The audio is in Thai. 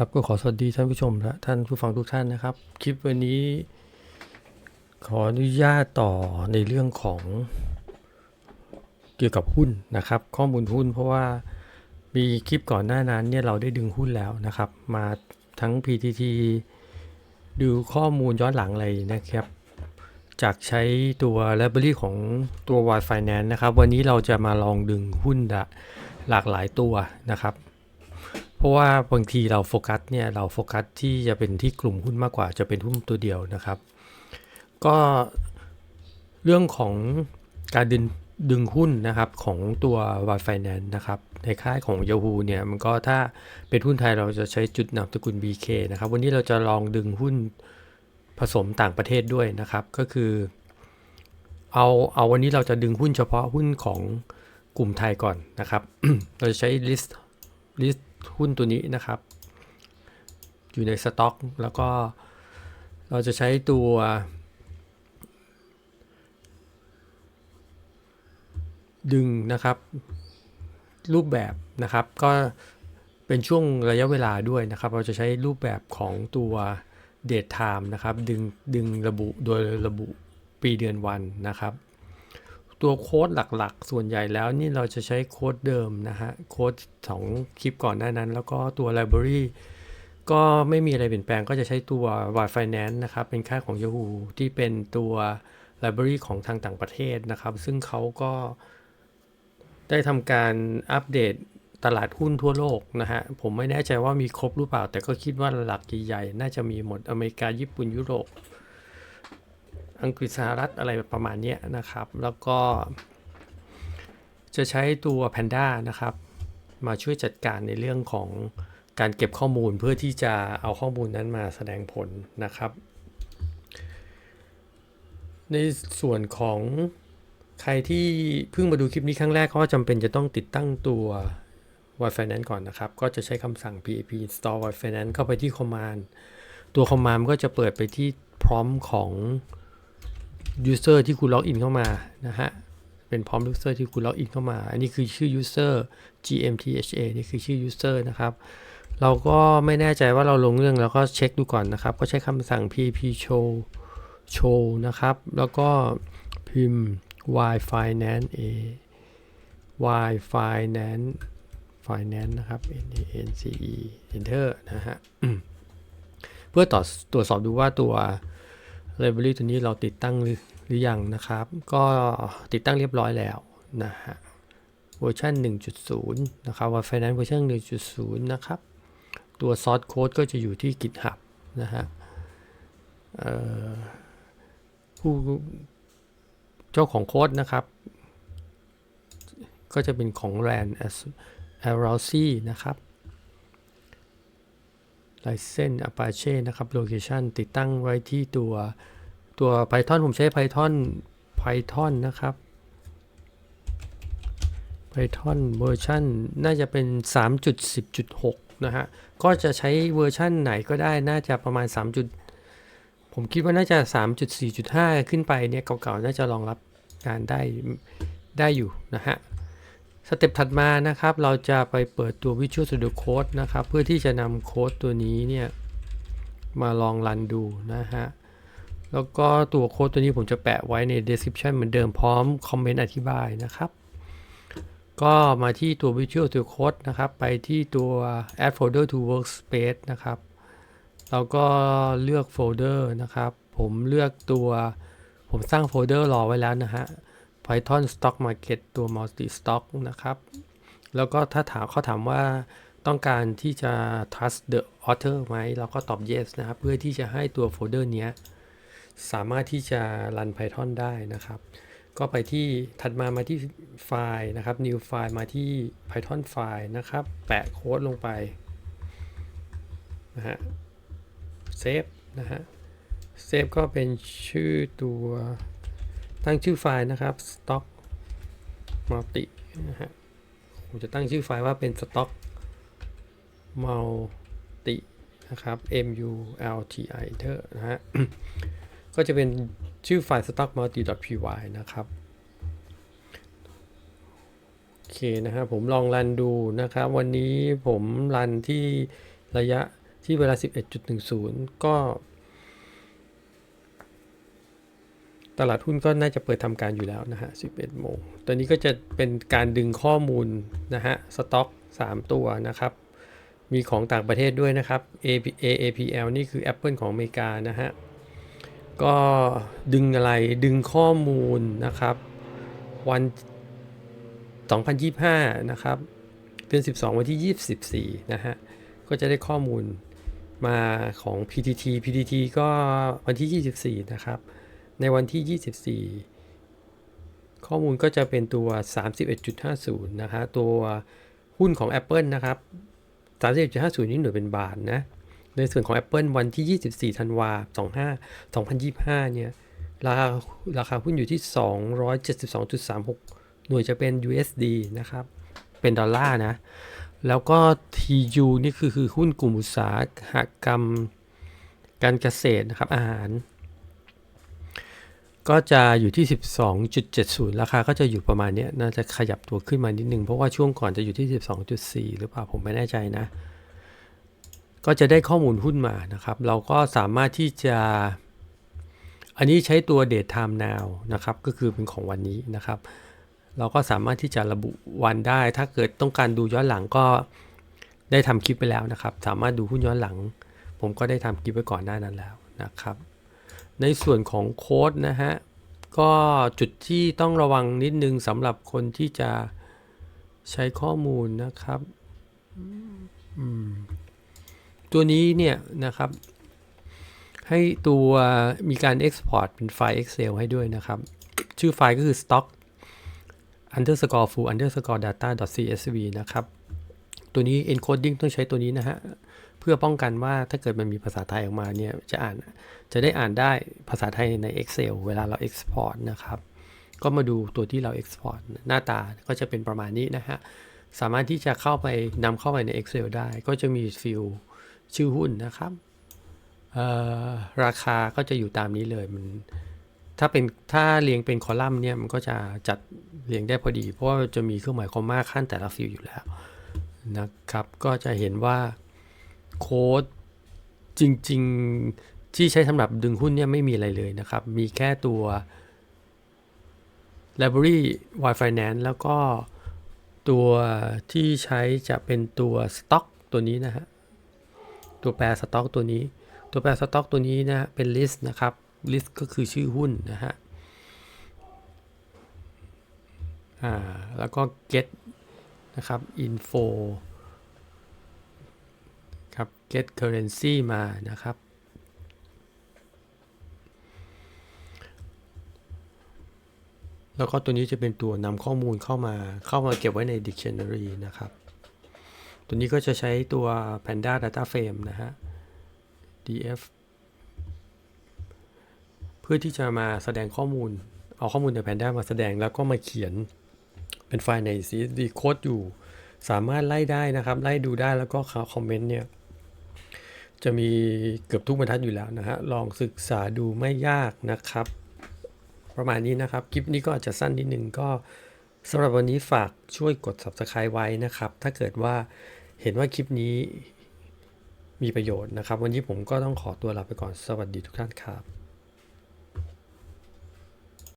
ครับก็ขอสวัสดีท่านผู้ชมและท่านผู้ฟังทุกท่านนะครับ คลิปวันนี้ ขออนุญาตต่อในเรื่องของเกี่ยวกับหุ้นนะครับ ข้อมูลหุ้นเพราะว่ามีคลิปก่อนหน้านั้นเนี่ยเราได้ดึงหุ้นแล้วนะครับ มาทั้ง PTT ดูข้อมูลย้อนหลังอะไรนะครับ จากใช้ตัว library ของตัว Y Finance นะครับ วันนี้เราจะมาลองดึงหุ้นหลากหลายตัวนะครับ เพราะว่าบางทีเราโฟกัสเนี่ยเราโฟกัสที่จะเป็นที่กลุ่มหุ้นมากกว่าจะเป็นหุ้นตัวเดียวนะครับ ก็เรื่องของการดึงดึงหุ้นนะครับของตัว Y Finance นะครับในค่ายของ Yahoo เนี่ยมันก็ถ้าเป็นหุ้นไทยเราจะใช้จุดนามสกุล BK นะครับ วันนี้เราจะลองดึงหุ้นผสมต่างประเทศด้วยนะครับ ก็คือเอาเอาวันนี้เราจะดึงหุ้นเฉพาะหุ้นของกลุ่มไทยก่อนนะครับ เราจะใช้ list list หุ้นตัวนี้นะครับ อยู่ในสต็อก แล้วก็เราจะใช้ตัว ดึงนะครับ รูปแบบนะครับก็เป็นช่วงระยะเวลาด้วยนะครับ เราจะใช้รูปแบบของตัว date time นะครับ ดึงดึงระบุโดยระบุปีเดือนวันนะครับ ตัวโค้ดหลักๆ ส่วนใหญ่แล้วนี่เราจะใช้โค้ดเดิมนะฮะโค้ดสองคลิปก่อนหน้านั้น แล้วก็ตัว library ก็ไม่มีอะไรเปลี่ยนแปลงก็จะใช้ตัว Y Finance นะครับ เป็นค่าของ Yahoo ที่เป็นตัว library ของทางต่างประเทศนะครับ ซึ่งเขาก็ได้ทำการอัปเดตตลาดหุ้นทั่วโลกนะฮะ ผมไม่แน่ใจว่ามีครบหรือเปล่า แต่ก็คิดว่าหลักใหญ่ๆน่าจะมีหมดอเมริกาญี่ปุ่นยุโรป อังกฤษสหรัฐอะไรประมาณนี้นะครับ แล้วก็ จะใช้ตัว Panda นะครับ มาช่วยจัดการในเรื่องของการเก็บข้อมูลเพื่อที่จะเอาข้อมูลนั้นมาแสดงผลนะครับ ในส่วนของใครที่เพิ่งมาดูคลิปนี้ครั้งแรกก็จำเป็นจะต้องติดตั้งตัว Y Finance ก่อนนะครับ ก็จะใช้คำสั่ง pap install Y Finance เข้าไปที่ command ตัว command ก็จะเปิดไปที่พร้อมของ user ที่คุณล็อกอินเข้ามานะฮะเป็นพร้อม user ที่คุณล็อกอินเข้ามา อันนี้คือชื่อ user gmtha นี่คือชื่อ user นะครับ เราก็ไม่แน่ใจว่าเราลงเรื่องแล้วก็เช็คดูก่อนนะครับ ก็ใช้คำสั่ง pp show show นะครับ แล้วก็พิมพ์ y finance a y finance finance นะครับ n a n c e enter นะฮะ เพื่อต่อตรวจสอบดูว่าตัว library ตัวนี้เราติดตั้งหรืออยังนะครับ ก็ติดตั้งเรียบร้อยแล้วนะฮะเวอร์ชัน1.0 นะครับว่า Finance เวอร์ชัน1.0 นะครับ ตัว Source Code ก็จะอยู่ที่ GitHub นะฮะผู้เจ้าของโค้ดนะครับ ก็จะเป็นของ Rand a r o s y นะครับ License Apache นะครับ Location ติดตั้งไว้ที่ตัวตัว Python ผมใช้ Python Python นะครับ Python เวอร์ชันน่าจะเป็น 3.10.6 นะฮะ ก็จะใช้เวอร์ชันไหนก็ได้น่าจะประมาณ 3. ผมคิดว่าน่าจะ 3.4.5 ขึ้นไปเนี่ยเก่าๆ น่าจะรองรับงานได้ได้อยู่นะฮะ สเต็ปถัดมานะครับ เราจะไปเปิดตัว Visual Studio Code นะครับ เพื่อที่จะนำโค้ดตัวนี้เนี่ยมาลองรันดูนะฮะ แล้วก็ตัวโค้ดตัวนี้ผมจะแปะไว้ใน description เหมือนเดิมพร้อมคอมเมนต์อธิบายนะครับ ก็มาที่ตัว Visual Studio Code นะครับ ไปที่ตัว add folder to workspace นะครับ เราก็เลือกโฟลเดอร์นะครับ ผมเลือกตัว ผมสร้างโฟลเดอร์รอไว้แล้วนะฮะ Python Stock Market ตัว Multi Stock นะครับ แล้วก็ถ้าถามเขาถามว่าต้องการที่จะ trust the author ไหม เราก็ตอบ yes นะครับ เพื่อที่จะให้ตัวโฟลเดอร์นี้สามารถที่จะรัน Python ได้นะครับ ก็ไปที่ถัดมามาที่ไฟล์นะครับ new file มาที่ Python ไฟล์นะครับ แปะโค้ดลงไปนะฮะเซฟนะฮะเซฟก็เป็นชื่อตัว ตั้งชื่อไฟล์นะครับ stock multi นะฮะผมจะตั้งชื่อไฟล์ว่าเป็น stock multi นะครับ m u l t i enter นะฮะ ก็จะเป็นชื่อไฟล์ stock multi py นะครับ โอเคนะฮะ ผมลองรันดูนะครับ วันนี้ผมรันที่ระยะที่เวลา 11.10 ก็ ตลาดหุ้นก็น่าจะเปิดทำการอยู่แล้วนะฮะ 11 โมงตอนนี้ก็จะเป็นการดึงข้อมูลนะฮะ สต็อก 3 ตัวนะครับ มีของต่างประเทศด้วยนะครับ A AAPL นี่คือ Apple ของอเมริกานะฮะ ก็ดึงอะไร ดึงข้อมูลนะครับ วัน 2025 นะครับ เดือน 12 วันที่ 24 นะฮะ ก็จะได้ข้อมูลมาของ PTT PTT ก็วันที่ 24 นะครับ ในวันที่ 24 ข้อมูลก็จะเป็นตัว 31.50 นะฮะตัวหุ้นของ Apple นะครับ 31.50 นี่หน่วยเป็นบาทนะ ในส่วนของ Apple วันที่ 24 ธันวา25 2025 เนี่ย ราคาราคาหุ้นอยู่ที่ 272.36 หน่วยจะเป็น USD นะครับ เป็นดอลลาร์นะ แล้วก็ TU นี่คือคือหุ้นกลุ่มอุตสาหกรรมการเกษตรนะครับ อาหาร ก็จะอยู่ที่ 12.70 ราคาก็จะอยู่ประมาณนี้น่าจะขยับตัวขึ้นมานิดนึง เพราะว่าช่วงก่อนจะอยู่ที่ 12.4 หรือเปล่าผมไม่แน่ใจนะ ก็จะได้ข้อมูลหุ้นมานะครับ เราก็สามารถที่จะ อันนี้ใช้ตัว date time now นะครับ ก็คือเป็นของวันนี้นะครับ เราก็สามารถที่จะระบุวันได้ ถ้าเกิดต้องการดูย้อนหลังก็ได้ทำคลิปไปแล้วนะครับ สามารถดูหุ้นย้อนหลัง ผมก็ได้ทำคลิปไปก่อนหน้านั้นแล้วนะครับ ในส่วนของโค้ดนะฮะ ก็จุดที่ต้องระวังนิดนึงสำหรับคนที่จะใช้ข้อมูลนะครับ ตัวนี้เนี่ยนะครับ ให้ตัวมีการ Export เป็นไฟล์ Excel ให้ด้วยนะครับ ชื่อไฟล์ก็คือ stock underscore full underscore data csv นะครับ ตัวนี้ encoding ต้องใช้ตัวนี้นะฮะ พื่อป้องกันว่าถ้าเกิดมันมีภาษาไทยออกมาเนี่ยจะอ่านจะได้อ่านได้ภาษาไทยใน Excel เวลาเรา Export นะครับ ก็มาดูตัวที่เรา Export หน้าตาก็จะเป็นประมาณนี้นะฮะ สามารถที่จะเข้าไปนำเข้าไปใน Excel ได้ ก็จะมีฟิลชื่อหุ้นนะครับราคาก็จะอยู่ตามนี้เลยมันถ้าเป็นถ้าเรียงเป็นคอลัมน์เนี่ยมันก็จะจัดเรียงได้พอดี เพราะว่าจะมีเครื่องหมายคอมมาขั้นแต่ละฟิลอยู่แล้วนะครับ ก็จะเห็นว่า โค้ดจริง ๆ ที่ใช้สำหรับดึงหุ้นเนี่ยไม่มีอะไรเลยนะครับ มีแค่ตัว library y finance แล้วก็ตัวที่ใช้จะเป็นตัว stock ตัวนี้นะฮะ ตัวแปรสต็อกตัวนี้ ตัวแปรสต็อกตัวนี้นะฮะเป็น list นะครับ list ก็คือชื่อหุ้นนะฮะอ่าแล้วก็ get นะครับ info get currency มานะครับ แล้วก็ตัวนี้จะเป็นตัวนำข้อมูลเข้ามาเข้ามาเก็บไว้ใน dictionary นะครับ ตัวนี้ก็จะใช้ตัว Panda Data Frame นะฮะ DF เพื่อที่จะมาแสดงข้อมูล เอาข้อมูลใน Panda มาแสดงแล้วก็มาเขียนเป็นไฟล์ใน CSV โค้ดอยู่ สามารถไล่ได้นะครับ ไล่ดูได้แล้วก็คอมเมนต์เนี่ย จะมีเกือบทุกบรรทัดอยู่แล้วนะฮะ ลองศึกษาดูไม่ยากนะครับ ประมาณนี้นะครับ คลิปนี้ก็อาจจะสั้นนิดนึงก็สำหรับวันนี้ฝากช่วยกด subscribe ไว้นะครับ ถ้าเกิดว่าเห็นว่าคลิปนี้มีประโยชน์นะครับ วันนี้ผมก็ต้องขอตัวลาไปก่อน สวัสดีทุกท่านครับ